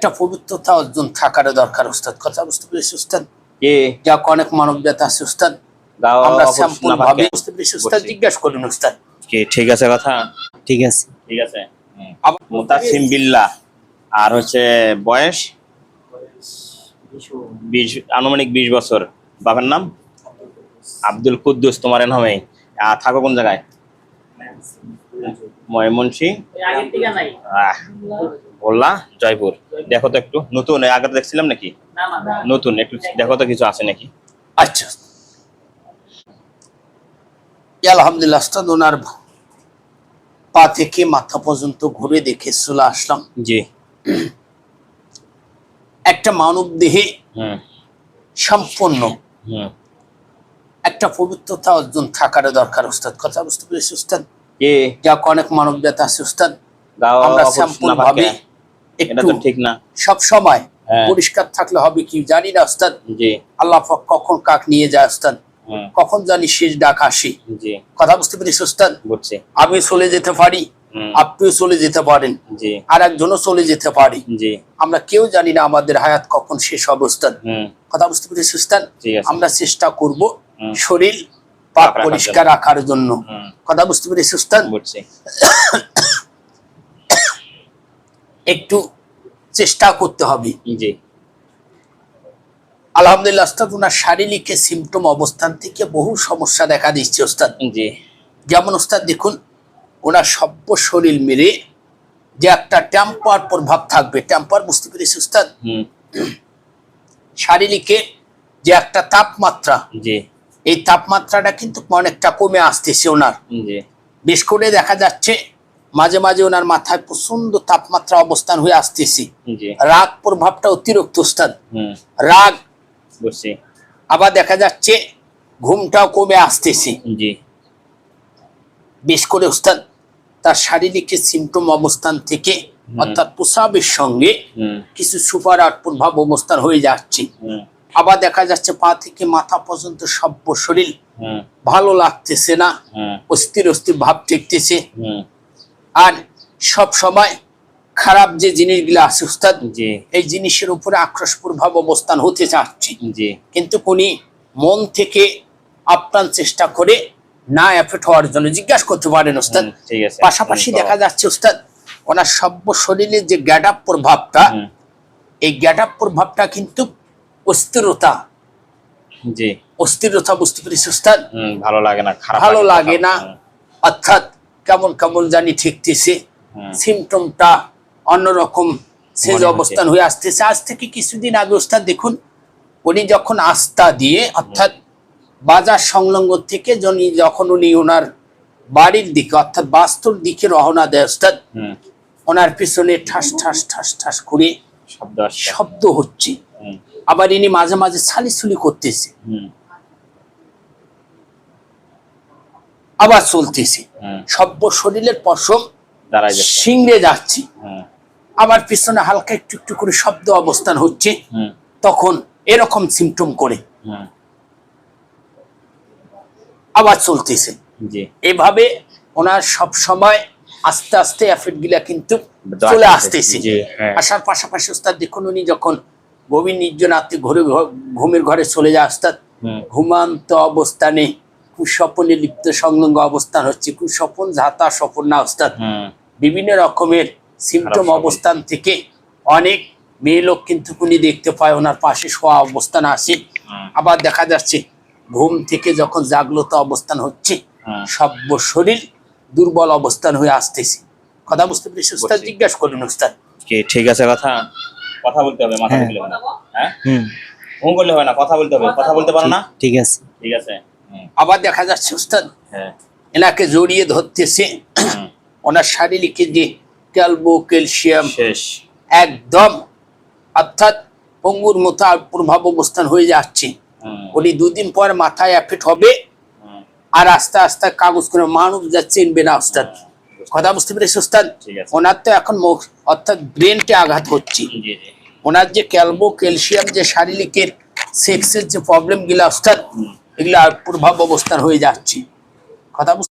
একটা পবিত্রতা অর্জন থাকার দরকার উস্তাদ। কথা বুঝতে পেরেছি উস্তাদ? কে যা অনেক মানব জাত আছে উস্তাদ। গাও আমরা অবশ্য স্যাম্পল ভাবে বুঝতে পেরেছি উস্তাদ। জিজ্ঞাসা করুন উস্তাদ। ঠিক আছে কথা? ঠিক আছে। ঠিক আছে। মুতাসিম বিল্লাহ। আর হচ্ছে বয়স? বিশ আনুমানিক বিশ বছর। বাবার নাম? আব্দুল কুদ্দুস তোমার নামে আর থাকো কোন জায়গায়? ময়মনসি বললা জয়পুর। দেখো তো একটু নতুন আগে দেখছিলাম নাকি? নতুন একটু দেখো তো কিছু আছে নাকি? আচ্ছা। আলহামদুলিল্লাহ ওনার পা থেকে মাথা পর্যন্ত ঘুরে দেখে চলে আসলাম। জি। একটা মানব দেহে হুম। সম্পূর্ণ। হুম। একটা পবিত্রতা অর্জন থাকার দরকার উস্তাদ। কথা বুঝতে পেরেছি উস্তাদ? কে? যা অনেক মানব জাত আছে উস্তাদ। আমরা অবশ্য একটু ঠিক না। সব সময় হ্যাঁ। পরিষ্কার থাকলে হবে কি জানি না উস্তাদ জি। আল্লাহ কখন কাক নিয়ে যায় উস্তাদ হুম কখন জানি শেষ ডাক আসে। কথা বুঝতে পেরেছি বুঝছি। আমি চলে যেতে পারি আপনিও চলে যেতে পারেন আর একজনও চলে যেতে পারে। আমরা কেউ জানি না আমাদের হায়াত কখন শেষ হুম। কথা বুঝতে পেরেছি আছে। আমরা চেষ্টা করব শরীর পাক পরিষ্কার রাখার জন্য। কথা বুঝতে পেরেছি বুঝছি। একটু চেষ্টা করতে হবে। জি। আলহামদুলিল্লাহ ওস্তাদ ওনার শারীরিক সিমটম অবস্থান থেকে বহু সমস্যা দেখা দিচ্ছে ওস্তাদ। জি। যেমন ওস্তাদ দেখুন ওনার সভ্য শরীর মেরে যে একটা টেম্পার প্রভাব থাকবে। টেম্পার বুঝতে পেরেছি ওস্তাদ? হুম। শারীরিকে যে একটা তাপমাত্রা জি। এই তাপমাত্রাটা কিন্তু অনেকটা কমে আসতেছে ওনার জি। বেশ করে দেখা যাচ্ছে মাঝে মাঝে ওনার মাথায় প্রচণ্ড তাপমাত্রা অবস্থান হয়ে আসতেছে। রাগ প্রভাবটা অতিরিক্ত হুম। রাগ। আবার দেখা যাচ্ছে ঘুমটাও কমে আসতেছে। বেশ করে ওস্তাদ তার শারীরিক সিমটম অবস্থান থেকে অর্থাৎ প্রসাবের সঙ্গে কিছু সুপার আট প্রভাব অবস্থান হয়ে যাচ্ছে। আবার দেখা যাচ্ছে পা থেকে মাথা পর্যন্ত সভ্য শরীর ভালো লাগতেছে না। অস্থির অস্থির ভাব ঠেকতেছে হুম। আর সব সময় খারাপ যে জিনিসগুলো আছে উস্তাদ এই জিনিসের উপরে আক্রোশ প্রভাব অবস্থান হতে চাচ্ছে। কিন্তু উনি মন থেকে আপ্রাণ চেষ্টা করে না এফেক্ট হওয়ার জন্য জিজ্ঞাসা করতে পারেন আছে। পাশাপাশি দেখা যাচ্ছে উস্তাদ ওনার সভ্য শরীরের যে গ্যাডাপ প্রভাবটা এই গ্যাডাপ প্রভাবটা কিন্তু অস্থিরতা। জি। অস্থিরতা বুঝতে পেরেছি ওস্তাদ হুম ভালো লাগে না ভালো লাগে না। অর্থাৎ কেমন কেমন জানি ঠেকতেছে। সিমটমটা অন্যরকম সেজ মনে হচ্ছে। অবস্থান হয়ে আসতেছে। আজ থেকে কিছুদিন আগে ওস্তাদ দেখুন উনি যখন আস্থা দিয়ে অর্থাৎ বাজার সংলগ্ন থেকে যখন উনি ওনার বাড়ির দিকে অর্থাৎ বাস্তুর দিকে রওনা দেয় ওস্তাদ ওনার পিছনে ঠাস ঠাস ঠাস ঠাস করে শব্দ হচ্ছে। আবার ইনি মাঝে মাঝে ছালিছুলি করতেছে। হুম। আবার চলতেছে। সভ্য শরীরের পশম সিংড়ে যাচ্ছে। হুম আবার পিছনে হালকা একটু একটু করে শব্দ অবস্থান হচ্ছে। তখন এরকম সিমটম করে। আবার চলতেছে। এভাবে ওনার সব সময় আস্তে আস্তে এফেক্টগুলা কিন্তু চলে আসতেছে। হ্যাঁ। আসার পাশাপাশি ওস্তাদ দেখুন উনি যখন গভীর নির্জন রাত্রে ঘরে ঘুমের ঘরে চলে যায় ওস্তাদ ঘুমান্ত অবস্থানে কুস্বপনে লিপ্ত সংলগ্ন অবস্থান হচ্ছে কুস্বপন ঝাতা স্বপন না হুম। বিভিন্ন রকমের সিমটম অবস্থান থেকে অনেক মেয়ে লোক কিন্তু উনি দেখতে পায় ওনার পাশে শোয়া অবস্থান আসে আবার দেখা যাচ্ছে ঘুম থেকে যখন জাগ্রত অবস্থান হচ্ছে। সভ্য শরীর দুর্বল অবস্থান হয়ে আসতেছে। কথা বুঝতে পেরেছি উস্তাদ জিজ্ঞাসা করুন উস্তাদ। ঠিক আছে কথা কথা বলতে হবে মাথা হ্যাঁ। বলতে হবে না হ্যাঁ? হুম ঘুম করলে হবে না কথা বলতে হবে কথা বলতে পারো না? ঠিক আছে। ঠিক আছে। আবার দেখা যাচ্ছে উস্তাদ হ্যাঁ। এনাকে জড়িয়ে ধরতেছে। ওনার শারীরিক যে ক্যালবো ক্যালসিয়াম একদম অর্থাৎ পঙ্গুর মতো প্রভাব অবস্থান হয়ে যাচ্ছে। উনি দুদিন পর মাথায় অ্যাফেক্ট হবে আর আস্তে আস্তে কাগজ করে মানুষ যা চিনবে না উস্তাদ। কথা বুঝতে পেরেছি উস্তাদ? ওনার তো এখন মুখ অর্থাৎ ব্রেনটে আঘাত হচ্ছে। ওনার যে ক্যালবো ক্যালসিয়াম যে শারীরিকের সেক্সের যে প্রবলেমগুলা উস্তাদ। এগুলা প্রভাব অবস্থার হয়ে যাচ্ছে। কথা